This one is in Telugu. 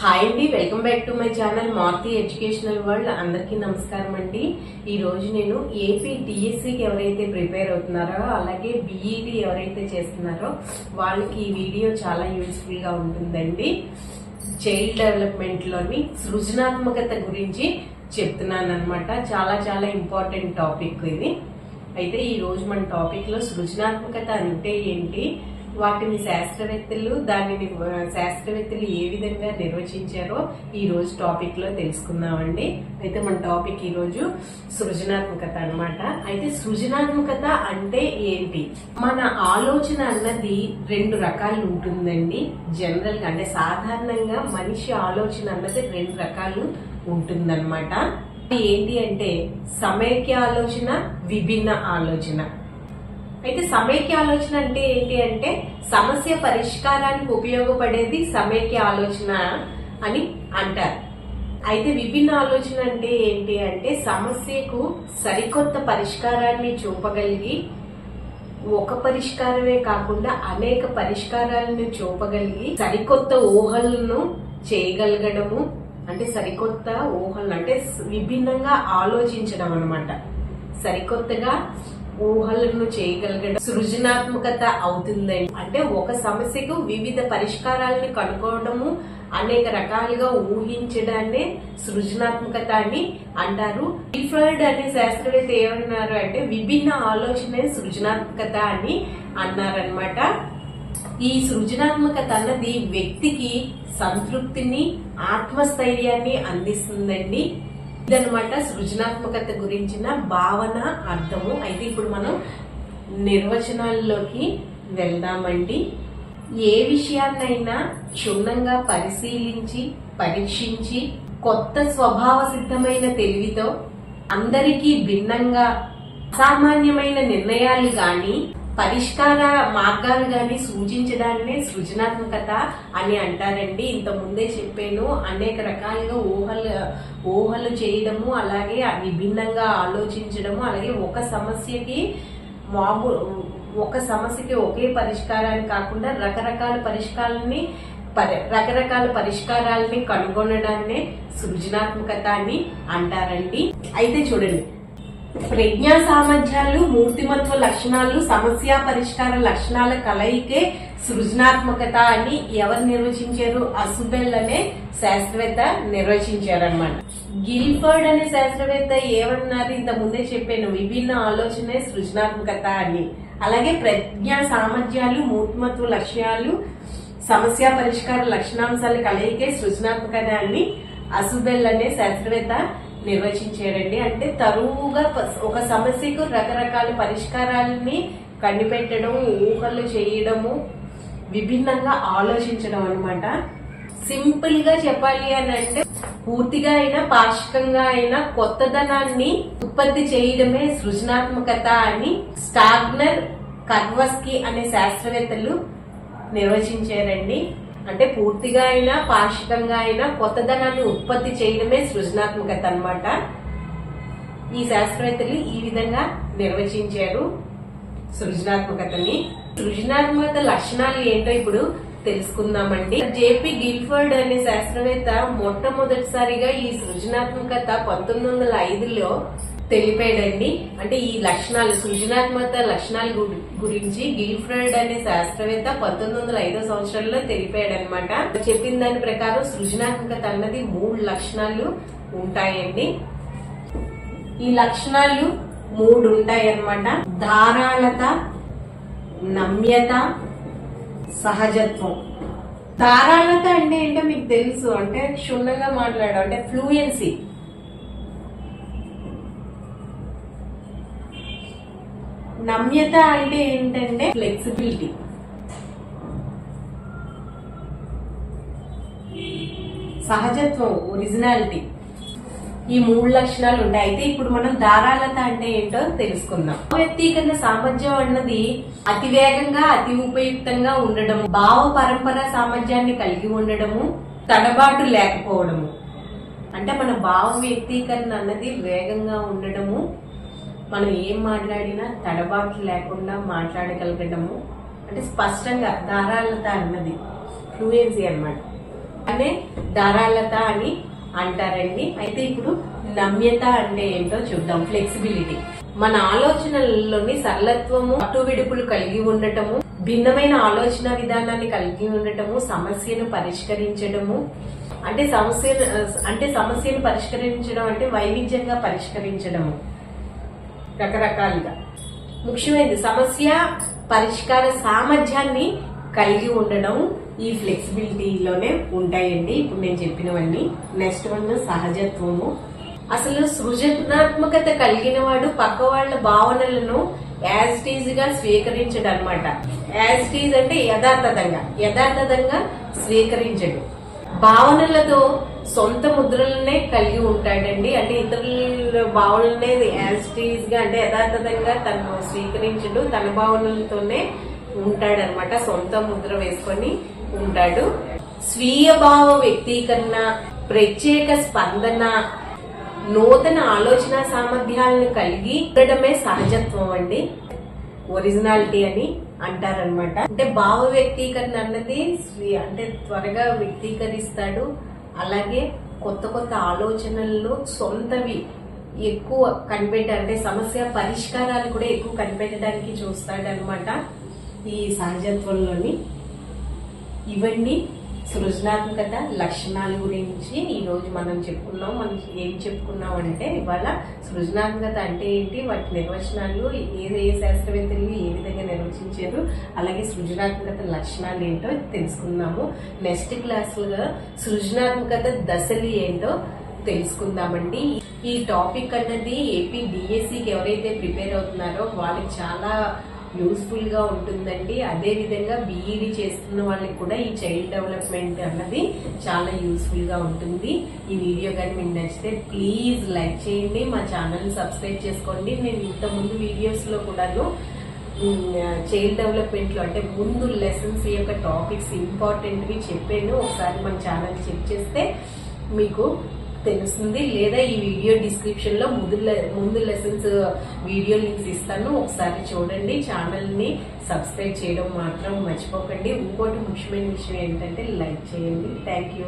హాయ్ అండి welcome back to my channel Marthi educational world అందరికీ నమస్కారం అండి. ఈ రోజు నేను ఏపీ డిఎస్సికి ఎవరైతే ప్రిపేర్ అవుతున్నారో అలాగే బీఈడి ఎవరైతే చేస్తున్నారో వాళ్ళకి ఈ వీడియో చాలా యూస్ఫుల్గా ఉంటుందండి. చైల్డ్ డెవలప్మెంట్లోని సృజనాత్మకత గురించి చెప్తున్నాను అనమాట చాలా చాలా ఇంపార్టెంట్ టాపిక్ ఇది. అయితే ఈ రోజు మన టాపిక్లో సృజనాత్మకత అంటే ఏంటి? వాటిని శాస్త్రవేత్తలు దానిని శాస్త్రవేత్తలు ఏ విధంగా నిర్వచించారో ఈ రోజు టాపిక్లో తెలుసుకుందామండి. అయితే మన టాపిక్ ఈ రోజు సృజనాత్మకత అనమాట అయితే సృజనాత్మకత అంటే ఏంటి? మన ఆలోచన అన్నది రెండు రకాలు ఉంటుందండి. జనరల్గా అంటే సాధారణంగా మనిషి ఆలోచన అన్నది రెండు రకాలు ఉంటుందన్నమాట. ఏంటి అంటే సమైక్య ఆలోచన విభిన్న ఆలోచన. అయితే సమైక్య ఆలోచన అంటే ఏంటి అంటే సమస్య పరిష్కారానికి ఉపయోగపడేది సమైక్య ఆలోచన అని అంటారు. అయితే విభిన్న ఆలోచన అంటే ఏంటి అంటే సమస్యకు సరికొత్త పరిష్కారాన్ని చూపగలిగి ఒక పరిష్కారమే కాకుండా అనేక పరిష్కారాలను చూపగలిగి సరికొత్త ఊహలను చేయగలగడము అంటే సరికొత్త ఊహలను అంటే విభిన్నంగా ఆలోచించడం అనమాట సరికొత్తగా ఊహలను చేయగలగడం సృజనాత్మకత అవుతుందండి. అంటే ఒక సమస్యకు వివిధ పరిష్కారాలను కనుక్కోవడము అనేక రకాలుగా ఊహించడాన్ని సృజనాత్మకత అని అంటారు. డిఫర్డ్ అనే శాస్త్రవేత్త ఏమన్నారు అంటే విభిన్న ఆలోచన సృజనాత్మకత అని అన్నారనమాట ఈ సృజనాత్మకత అన్నది వ్యక్తికి సంతృప్తిని ఆత్మస్థైర్యాన్ని అందిస్తుందండి. ఇదనమాట సృజనాత్మకత గురించిన భావన అర్థము. అయితే ఇప్పుడు మనం నిర్వచనాల్లోకి వెళ్దామండి. ఏ విషయాన్నైనా క్షుణ్ణంగా పరిశీలించి పరీక్షించి కొత్త స్వభావ సిద్ధమైన తెలివితో అందరికీ భిన్నంగా అసామాన్యమైన నిర్ణయాలు కానీ పరిష్కార మార్గాలు కానీ సూచించడాన్నే సృజనాత్మకత అని అంటారండి. ఇంత ముందే చెప్పాను. అనేక రకాలుగా ఊహలు ఊహలు చేయడము అలాగే విభిన్నంగా ఆలోచించడము అలాగే ఒక సమస్యకి మాము ఒక సమస్యకి ఒకే పరిష్కారాన్ని కాకుండా రకరకాల పరిష్కారాలని పరి- రకరకాల పరిష్కారాలని కనుగొనడాన్నే సృజనాత్మకత అని అంటారండి. అయితే చూడండి ప్రజ్ఞా సామర్థ్యాలు మూర్తిమత్వ లక్షణాలు సమస్య పరిష్కార లక్షణాల కలయికే సృజనాత్మకత అని ఎవరు నిర్వచించారు? అసుబెల్ అనే శాస్త్రవేత్త నిర్వచించారనమాట గిల్ఫర్డ్ అనే శాస్త్రవేత్త ఏమన్నారు? ఇంత ముందే చెప్పాను విభిన్న ఆలోచనే సృజనాత్మకత అని. అలాగే ప్రజ్ఞా సామర్థ్యాలు మూర్తిమత్వ లక్ష్యాలు సమస్య పరిష్కార లక్షణాంశాల కలయికే సృజనాత్మకత అని అసుబెల్ అనే శాస్త్రవేత్త నిర్వచించారండి అంటే తరువుగా ఒక సమస్యకు రకరకాల పరిష్కారాలని కనిపెట్టడం ఊహలు చేయడము విభిన్నంగా ఆలోచించడం అనమాట సింపుల్గా చెప్పాలి అని అంటే పూర్తిగా అయినా పాక్షికంగా అయినా కొత్తదనాన్ని ఉత్పత్తి చేయడమే సృజనాత్మకత అని స్టాగ్నర్ కర్వస్కి అనే శాస్త్రవేత్తలు నిర్వచించారండి అంటే పూర్తిగా అయినా పాక్షికంగా అయినా కొత్తదనాన్ని ఉత్పత్తి చేయడమే సృజనాత్మకత అనమాట ఈ శాస్త్రవేత్తలు ఈ విధంగా నిర్వచించారు సృజనాత్మకతని. సృజనాత్మకత లక్షణాలు ఏంటో ఇప్పుడు తెలుసుకుందామండి. జేపీ గిల్ఫర్డ్ అనే శాస్త్రవేత్త మొట్టమొదటిసారిగా ఈ సృజనాత్మకత పంతొమ్మిది వందల ఐదులో తెలిపాడండి. అంటే ఈ లక్షణాలు సృజనాత్మక లక్షణాల గురించి గిల్ఫ్రెడ్ అనే శాస్త్రవేత్త పంతొమ్మిది వందల ఐదో సంవత్సరంలో తెలిపాడనమాట చెప్పిన దాని ప్రకారం సృజనాత్మకత అన్నది మూడు లక్షణాలు ఉంటాయండి. ఈ లక్షణాలు మూడు ఉంటాయి అన్నమాట ధారాళత నమ్యత సహజత్వం. ధారాళత అంటే ఏంటో మీకు తెలుసు. అంటే క్షుణ్ణంగా మాట్లాడడం అంటే ఫ్లూయెన్సీ నమ్యత అంటే ఏంటంటే ఫ్లెక్సిబిలిటీ సహజత్వం ఒరిజినాలిటీ ఈ మూడు లక్షణాలు ఉంటాయి. అయితే ఇప్పుడు మనం ధారాళత అంటే ఏంటో తెలుసుకుందాం. వ్యక్తీకరణ సామర్థ్యం అన్నది అతి వేగంగా అతి ఉపయుక్తంగా ఉండడం భావ పరంపర సామర్థ్యాన్ని కలిగి ఉండడము తడబాటు లేకపోవడము. అంటే మన భావ వ్యక్తీకరణ అన్నది వేగంగా ఉండడము మనం ఏం మాట్లాడినా తడబాటు లేకుండా మాట్లాడగలగడము. అంటే స్పష్టంగా ధారాళత అన్నది. ఫ్లూయెన్సీ అన్నమాట. అనే ధారాళత అని అంటారండి. అయితే ఇప్పుడు నమ్యత అంటే ఏంటో చూద్దాం. ఫ్లెక్సిబిలిటీ. మన ఆలోచనల్లోని సరళత్వము అటు విడుపులు కలిగి ఉండటము భిన్నమైన ఆలోచన విధానాన్ని కలిగి ఉండటము సమస్యను పరిష్కరించడము. అంటే సమస్య అంటే సమస్యను పరిష్కరించడం అంటే వైవిధ్యంగా పరిష్కరించడము. రకరకాలుగా. ముఖ్యమైనది సమస్య పరిష్కార సామర్థ్యాన్ని కలిగి ఉండడం ఈ ఫ్లెక్సిబిలిటీలోనే ఉంటాయండి. ఇప్పుడు నేను చెప్పినవన్నీ. నెక్స్ట్ వన్ సహజత్వము. అసలు సృజనాత్మకత కలిగిన వాడు పక్క వాళ్ళ భావనలను యాజ్ టీజ్గా స్వీకరించడు అనమాట యాజ్ టీజ్ అంటే యథార్థంగా యథార్థంగా స్వీకరించడు. భావనలతో సొంత ముద్రలనే కలిగి ఉంటాడండి. అంటే ఇతరుల భావనలనే యాజ్గా అంటే యథార్థంగా తను స్వీకరించడు తన భావనలతోనే ఉంటాడనమాట. సొంత ముద్ర వేసుకొని ఉంటాడు. స్వీయ భావ వ్యక్తీకరణ ప్రత్యేక స్పందన నూతన ఆలోచన సామర్థ్యాలను కలిగి ఉండడమే సహజత్వం అండి. ఒరిజినాలిటీ అని అంటారనమాట. అంటే భావ వ్యక్తీకరణ అన్నది స్వీ- అంటే త్వరగా వ్యక్తీకరిస్తాడు అలాగే కొత్త కొత్త ఆలోచనల్లో సొంతవి ఎక్కువ కనిపెట్ట అంటే సమస్య పరిష్కారాలు కూడా ఎక్కువ కనిపెట్టడానికి చూస్తాడనమాట ఈ సహజత్వంలోని. ఇవన్నీ సృజనాత్మకత లక్షణాల గురించి ఈరోజు మనం చెప్పుకున్నాం. మనం ఏం చెప్పుకున్నాం అంటే ఇవాళ సృజనాత్మకత అంటే ఏంటి? వాటి నిర్వచనాలు ఏ ఏ శాస్త్రవేత్తలు ఏ విధంగా నిర్వచించారు? అలాగే సృజనాత్మకత లక్షణాలు ఏంటో తెలుసుకుందాము. నెక్స్ట్ క్లాసులో సృజనాత్మకత దశలు ఏంటో తెలుసుకుందామండి. ఈ టాపిక్ అన్నది ఏపీ డిఎస్సికి ఎవరైతే ప్రిపేర్ అవుతున్నారో వాళ్ళకి చాలా యూస్ఫుల్గా ఉంటుందండి. అదేవిధంగా బీఈడి చేస్తున్న వాళ్ళకి కూడా ఈ చైల్డ్ డెవలప్మెంట్ అన్నది చాలా యూస్ఫుల్గా ఉంటుంది. ఈ వీడియో కానీ మీకు నచ్చితే ప్లీజ్ లైక్ చేయండి. మా ఛానల్ సబ్స్క్రైబ్ చేసుకోండి. నేను ఇంతకుముందు వీడియోస్లో కూడాను చైల్డ్ డెవలప్మెంట్లో అంటే ముందు లెసన్స్ యొక్క టాపిక్స్ ఇంపార్టెంట్వి చెప్పాను. ఒకసారి మన ఛానల్ చెక్ చేస్తే మీకు తెలుస్తుంది. లేదా ఈ వీడియో డిస్క్రిప్షన్లో ముందు లె- ముందు లెసన్స్ వీడియో లింక్స్ ఇస్తాను. ఒకసారి చూడండి. ఛానల్ని సబ్స్క్రైబ్ చేయడం మాత్రం మర్చిపోకండి. ఇంకోటి ముఖ్యమైన విషయం ఏంటంటే లైక్ చేయండి. Thank you